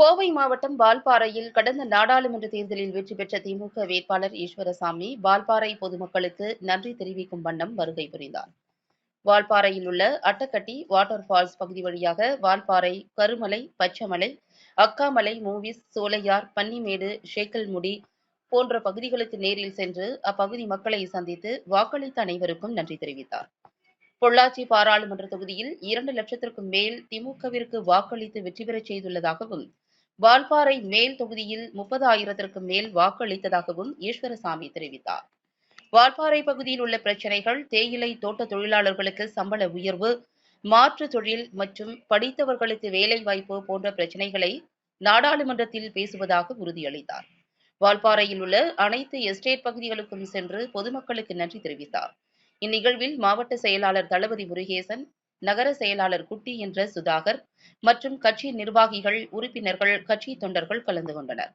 கோவை மாவட்டம் வால்பாறையில் கடந்த நாடாளுமன்ற தேர்தலில் வெற்றி பெற்ற திமுக வேட்பாளர் ஈஸ்வரசாமி வால்பாறை பொதுமக்களுக்கு நன்றி தெரிவிக்கும் வண்ணம் வருகை புரிந்தார். வால்பாறையில் உள்ள அட்டக்கட்டி வாட்டர் ஃபால்ஸ் பகுதி வழியாக வால்பாறை கருமலை பச்சமலை அக்காமலை மூவிஸ் சோலையார் பன்னிமேடு ஷேக்கல்முடி போன்ற பகுதிகளுக்கு நேரில் சென்று அப்பகுதி மக்களை சந்தித்து வாக்களித்த அனைவருக்கும் நன்றி தெரிவித்தார். பொள்ளாச்சி பாராளுமன்ற தொகுதியில் இரண்டு லட்சத்திற்கும் மேல் திமுகவிற்கு வாக்களித்து வெற்றி பெறச் செய்துள்ளதாகவும் வால்பாறை மேல் தொகுதியில் முப்பதாயிரத்திற்கும் மேல் வாக்களித்ததாகவும் ஈஸ்வரசாமி தெரிவித்தார். வால்பாறை பகுதியில் உள்ள பிரச்சினைகள் தேயிலை தோட்ட தொழிலாளர்களுக்கு சம்பள உயர்வு மாற்று தொழில் மற்றும் படித்தவர்களுக்கு வேலை வாய்ப்பு போன்ற பிரச்சினைகளை நாடாளுமன்றத்தில் பேசுவதாக உறுதியளித்தார். வால்பாறையில் உள்ள அனைத்து எஸ்டேட் பகுதிகளுக்கும் சென்று பொதுமக்களுக்கு நன்றி தெரிவித்தார். இந்நிகழ்வில் மாவட்ட செயலாளர் தளபதி முருகேசன் நகர செயலாளர் குட்டி என்ற சுதாகர் மற்றும் கட்சி நிர்வாகிகள் உறுப்பினர்கள் கட்சி தொண்டர்கள் கலந்து கொண்டனர்.